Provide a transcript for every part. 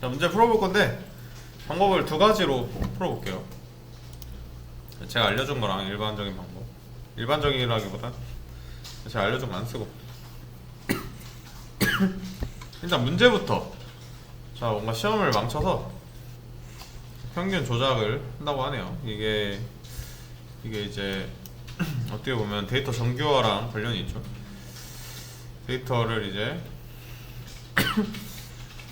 자 문제 풀어볼 건데 방법을 두 가지로 풀어볼게요. 제가 알려준 거랑 일반적인 방법. 일반적이라기보다 제가 알려준 거 안 쓰고. 일단 문제부터 자 뭔가 시험을 망쳐서 평균 조작을 한다고 하네요. 이게 이게 이제 어떻게 보면 데이터 정교화랑 관련이 있죠. 데이터를 이제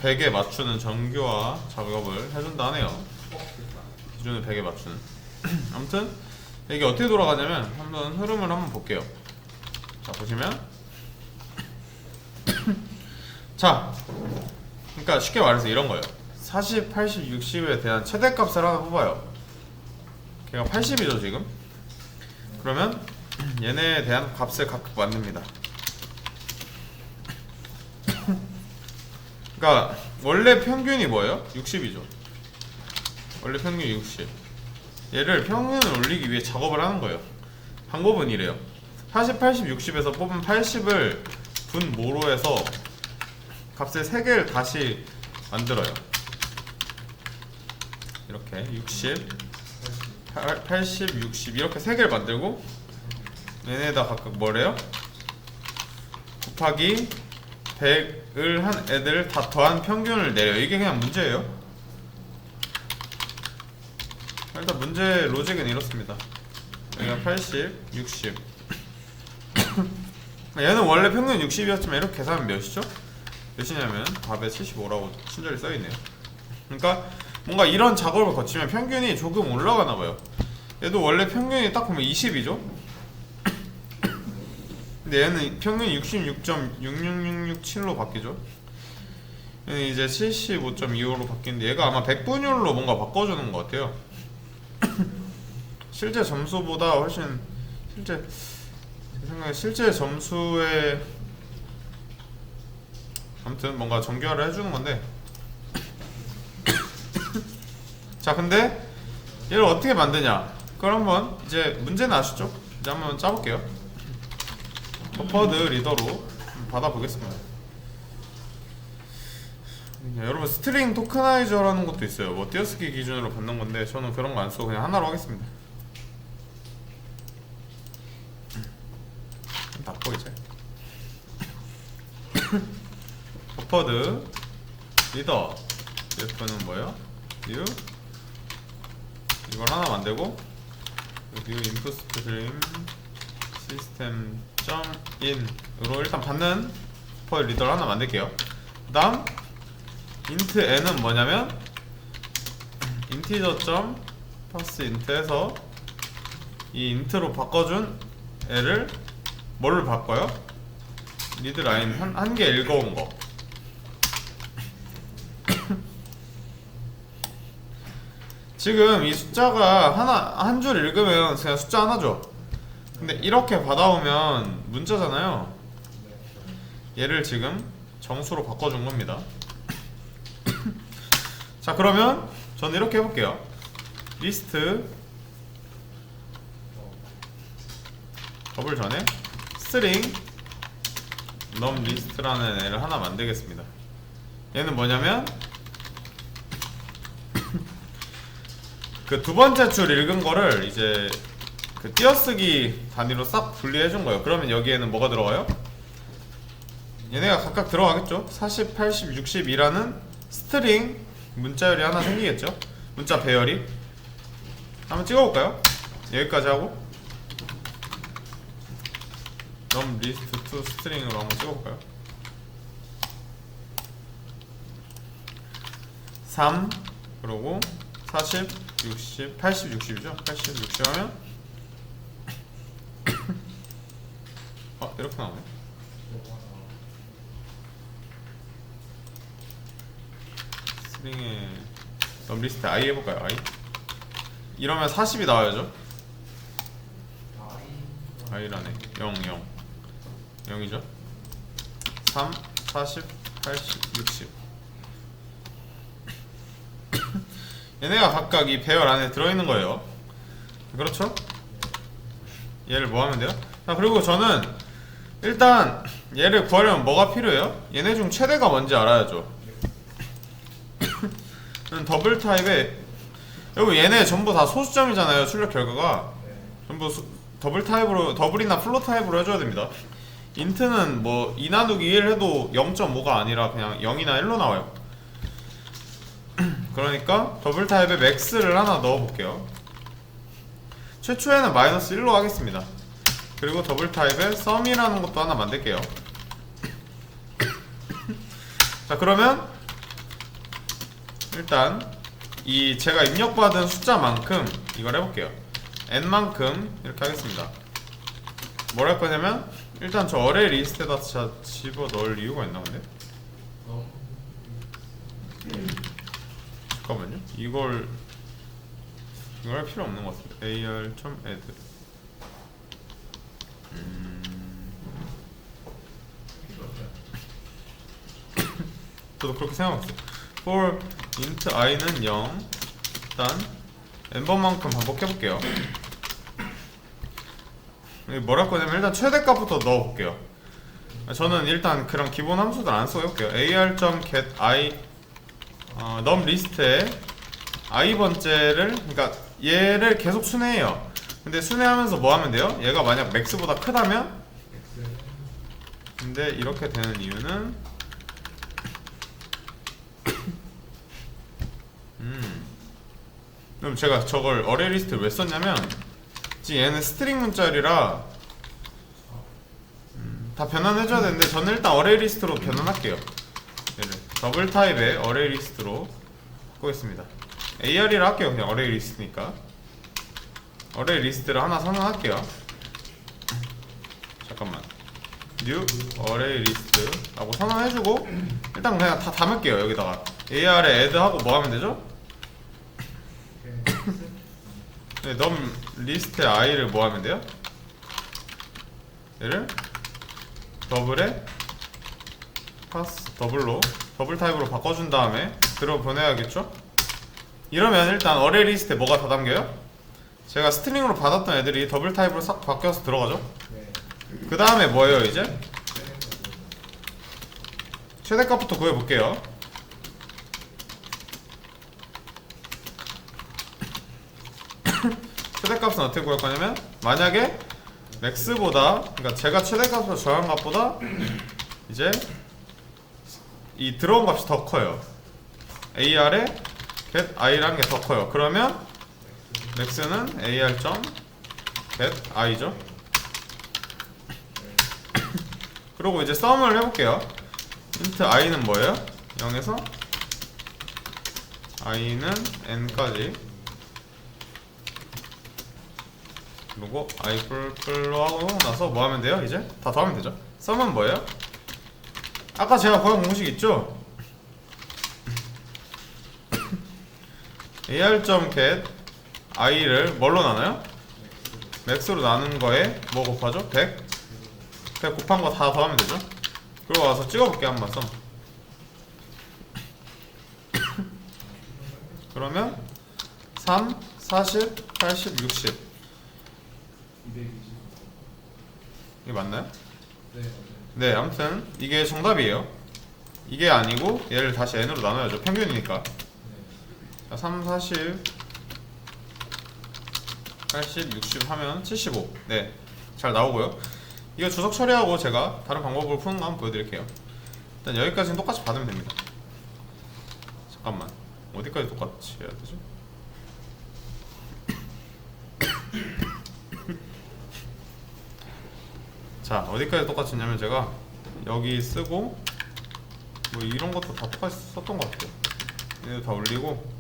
100에 맞추는 정교화 작업을 해준다 하네요. 기준을 100에 맞추는. 아무튼 이게 어떻게 돌아가냐면 한번 흐름을 한번 볼게요. 자 보시면 자 그러니까 쉽게 말해서 이런 거예요. 40, 80, 60에 대한 최대값을 하나 뽑아요. 걔가 80이죠 지금. 그러면 얘네에 대한 값을 각각 만듭니다. 그러니까 원래 평균이 뭐예요? 60이죠. 원래 평균 60. 얘를 평균을 올리기 위해 작업을 하는 거예요. 방법은 이래요. 40, 80, 60에서 뽑은 80을 분모로 해서 값을 3개를 다시 만들어요. 이렇게 60, 80, 60 이렇게 3개를 만들고 얘네다 각각 뭐래요? 곱하기 100을 한 애들을 다 더한 평균을 내려. 이게 그냥 문제예요. 일단 문제 로직은 이렇습니다. 여기가 80, 60 얘는 원래 평균 60이었지만 이렇게 계산하면 몇이죠? 몇이냐면 답에 75라고 친절히 써있네요. 그러니까 뭔가 이런 작업을 거치면 평균이 조금 올라가나 봐요. 얘도 원래 평균이 딱 보면 20이죠? 근데 얘는 평균 66.66667로 바뀌죠. 얘는 이제 75.25로 바뀌는데 얘가 아마 100분율로 뭔가 바꿔주는 것 같아요. 실제 점수보다 훨씬 실제 제 생각에 실제 점수에 아무튼 뭔가 정교화를 해주는 건데 자 근데 얘를 어떻게 만드냐 그걸 한번 이제 문제는 아시죠? 이제 한번 짜볼게요. 버퍼드 리더로 받아보겠습니다. 네, 여러분 스트링 토크나이저라는 것도 있어요. 뭐 띄어쓰기 기준으로 받는 건데 저는 그런 거 안 쓰고 그냥 하나로 하겠습니다. 닫고 이제 버퍼드 리더 f는 뭐예요? view 이걸 하나 만들고 input stream 시스템 in으로 일단 받는 퍼 리더를 하나 만들게요. 그 다음 int n은 뭐냐면 인트에서 이 인트로 바꿔준 애를 뭘로 바꿔요? 리드 라인 한 한 개 읽어온 거. 지금 이 숫자가 하나 한 줄 읽으면 그냥 숫자 하나죠. 근데 이렇게 받아오면 문자잖아요. 얘를 지금 정수로 바꿔준 겁니다. 자 그러면 저는 이렇게 해볼게요. 리스트 더블 전에 스트링 넘 리스트라는 애를 하나 만들겠습니다. 얘는 뭐냐면 그 두 번째 줄 읽은 거를 이제 그 띄어쓰기 단위로 싹 분리해 준 거예요. 그러면 여기에는 뭐가 들어가요? 얘네가 각각 들어가겠죠? 40, 80, 60이라는 스트링 문자열이 하나 생기겠죠? 문자 배열이 한번 찍어볼까요? 여기까지 하고 넘 리스트 투 스트링으로 한번 찍어볼까요? 3 그리고 40, 60, 80, 60이죠? 80, 60 하면 이렇게 나오네. 스트링에 넘 리스트 i 해볼까요? i 이러면 40이 나와야죠? i라네. 0 0 0이죠? 3 40 80 60 얘네가 각각 이 배열 안에 들어있는 거예요. 그렇죠? 얘를 뭐 하면 돼요? 자 그리고 저는 일단 얘를 구하려면 뭐가 필요해요? 얘네 중 최대가 뭔지 알아야죠. 더블 타입에 여러분 얘네 전부 다 소수점이잖아요 출력 결과가. 전부 수- 더블 타입으로 더블이나 플로 타입으로 해줘야 됩니다. 인트는 뭐 2 나누기 1 해도 0.5가 아니라 그냥 0이나 1로 나와요. 그러니까 더블 타입에 맥스를 하나 넣어볼게요. 최초에는 마이너스 1로 하겠습니다 그리고 더블 타입에 썸이라는 것도 하나 만들게요. 자 그러면 일단 이 제가 입력받은 숫자만큼 이걸 해볼게요. N만큼 이렇게 하겠습니다. 뭘 할 거냐면 일단 저 어레이 리스트에다 자 집어 넣을 이유가 있나 근데? 잠깐만요. 이걸 이걸 할 필요 없는 것 같아요 ar.add 음... 저도 그렇게 생각했어요. For int i는 0 일단 n번만큼 반복해볼게요. 뭐랄 거냐면 일단 최대값부터 넣어볼게요. 저는 일단 그런 기본 함수들 안 쓰고 해볼게요. Ar.get i 어, num 리스트에 i 번째를 그러니까 얘를 계속 순회해요 근데 순회하면서 뭐 하면 돼요? 얘가 만약 max보다 크다면? 근데 이렇게 되는 이유는? 음. 그럼 제가 저걸 어레이 리스트를 왜 썼냐면 지금 얘는 스트링 문자리라 음, 다 변환해줘야 되는데 저는 일단 어레이 리스트로 변환할게요. 얘를 더블 타입의 어레이 리스트로. 바꾸겠습니다. AR이라 할게요 그냥 어레이 리스트니까 어레이 리스트를 하나 선언할게요 잠깐만 new 어레이 리스트 라고 선언해주고 일단 그냥 다 담을게요 여기다가 AR에 add 하고 뭐 하면 되죠? 네, num 리스트의 i를 뭐 하면 돼요? 얘를 더블에 파스 더블로 더블 타입으로 바꿔준 다음에 들어 보내야겠죠? 이러면 일단 어레이 리스트에 뭐가 다 담겨요? 제가 스트링으로 받았던 애들이 더블 타입으로 싹 바뀌어서 들어가죠? 그 다음에 뭐예요 이제? 최대값부터 구해볼게요 최대값은 어떻게 구할 거냐면 만약에 맥스보다 그러니까 제가 최대값으로 정한 값보다 이제 이 들어온 값이 더 커요 AR에 get i라는 게 더 커요 그러면 맥스는 AR 점 get i죠 그리고 이제 썸을 해볼게요 int i는 뭐예요? 0에서 i는 n까지 그리고 i 뿔뿔로 하고 나서 뭐 하면 돼요 이제? 다 더하면 되죠 썸은 뭐예요? 아까 제가 구한 공식 있죠? ar.get i를 뭘로 나눠요? 맥스로 나눈 거에 뭐 곱하죠? 100? 100 곱한 거 다 더하면 되죠? 그리고 와서 찍어볼게 한번 썸 그러면 3, 40, 80, 60 이게 맞나요? 네 아무튼 이게 정답이에요 이게 아니고 얘를 다시 n으로 나눠야죠 평균이니까 자, 3, 40 80, 60 하면 75 네, 잘 나오고요. 이거 주석 처리하고 제가 다른 방법으로 푸는 거 한번 보여드릴게요. 일단 여기까지는 똑같이 받으면 됩니다. 잠깐만 어디까지 똑같이 해야 되지? 자 어디까지 똑같이 했냐면 제가 여기 쓰고 뭐 이런 것도 다 똑같이 썼던 것 같아요. 얘도 다 올리고.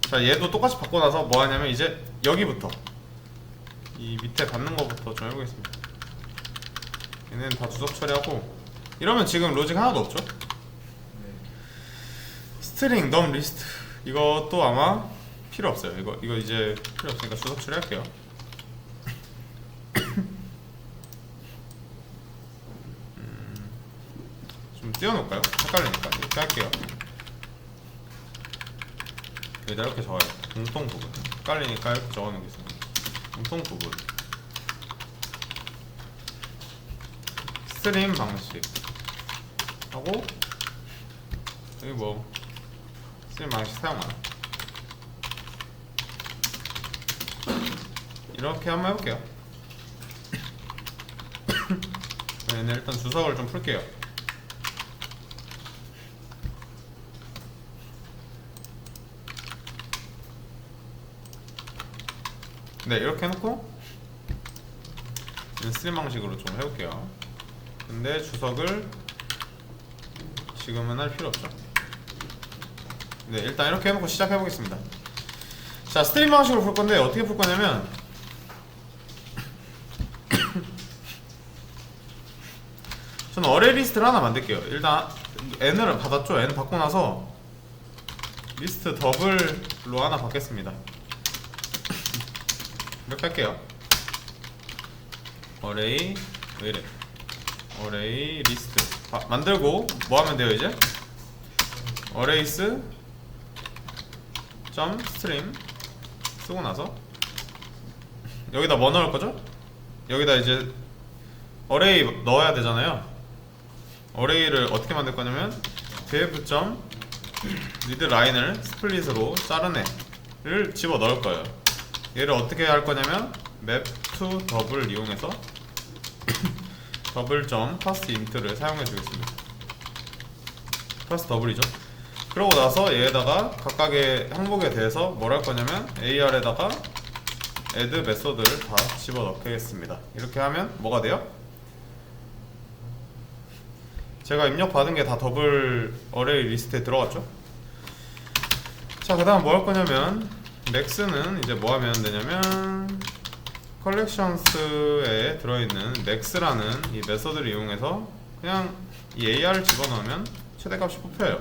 자 얘도 똑같이 바꿔놔서 뭐 하냐면 이제 여기부터 이 밑에 받는 거부터 좀 해보겠습니다. 얘는 다 주석 처리하고 이러면 지금 로직 하나도 없죠? 스트링 num 리스트. 이것도 아마 필요 없어요. 이거 이거 이제 필요 없으니까 주석 처리할게요. 좀 띄워놓을까요? 헷갈리니까. 이렇게 할게요. 여기다 이렇게 적어요. 공통 부분. 헷갈리니까 이렇게 적어놓겠습니다 공통 부분 스트림 방식. 하고 여기 뭐 스트림 방식 사용하나? 이렇게 한번 해볼게요. 얘는 일단 주석을 좀 풀게요 네 이렇게 해놓고 스트림 방식으로 좀 해볼게요. 근데 주석을 지금은 할 필요 없죠. 네 일단 이렇게 해놓고 시작해보겠습니다. 자 스트림 방식으로 풀 건데 어떻게 풀 거냐면 저는 어레이 리스트를 하나 만들게요. 일단 n을 받았죠? n 받고 나서 리스트 더블로 하나 받겠습니다 이렇게 할게요. 어레이 왜 이래? 어레이 리스트. 바- 만들고 뭐 하면 돼요 이제? 어레이스 점 스트림. 쓰고 나서. 여기다 뭐 넣을 거죠? 여기다 이제 어레이 넣어야 되잖아요. 어레이를 어떻게 만들 거냐면 라인을 스플릿으로 자른 애를 집어 넣을 거예요 얘를 어떻게 할 거냐면 map to 더블 이용해서 더블 점 파스 인트를 사용해 주겠습니다. 파스 더블이죠. 그러고 나서 얘에다가 각각의 항목에 대해서 뭘 할 거냐면 AR에다가 add 메소드를 다 집어 넣겠습니다. 이렇게 하면 뭐가 돼요? 제가 입력 받은 게 다 더블 어레이 리스트에 들어갔죠. 자, 그 다음 뭐 할 거냐면 맥스는 이제 뭐 하면 되냐면 컬렉션스에 들어있는 max라는 이 메서드를 이용해서 그냥 이 AR을 집어넣으면 최대값이 뽑혀요.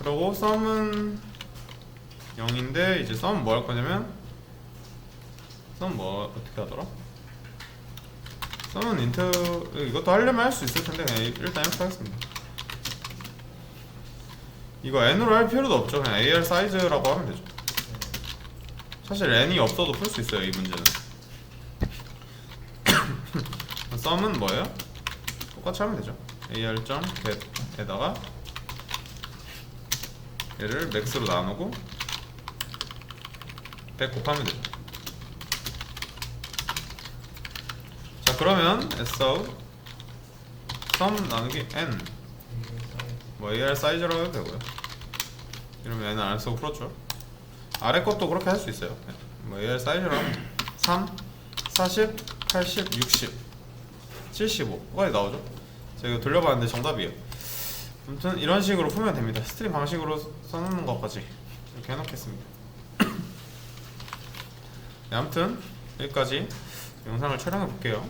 그리고 sum은 0인데 이제 sum 뭐할 거냐면 sum 뭐 어떻게 하더라? sum은 인트 이것도 하려면 할 수 있을 텐데 그냥 일단 이렇게 하겠습니다. 이거 n으로 할 필요도 없죠. 그냥 AR 사이즈라고 하면 되죠. 사실 n이 없어도 풀 수 있어요 이 문제는 썸은 뭐예요? 똑같이 하면 되죠 ar.get에다가 얘를 max로 나누고 100 곱하면 되죠 자 그러면 so sum 나누기 n 뭐 ar 사이즈라고 해도 되고요 이러면 n을 안 쓰고 풀었죠 아래 것도 그렇게 할 수 있어요. 뭐 AR 사이즈랑 3, 40, 80, 60, 75까지 나오죠. 제가 이거 돌려봤는데 정답이에요. 아무튼 이런 식으로 풀면 됩니다. 스트림 방식으로 써놓는 것까지 이렇게 해놓겠습니다. 네, 아무튼 여기까지 영상을 촬영해 볼게요.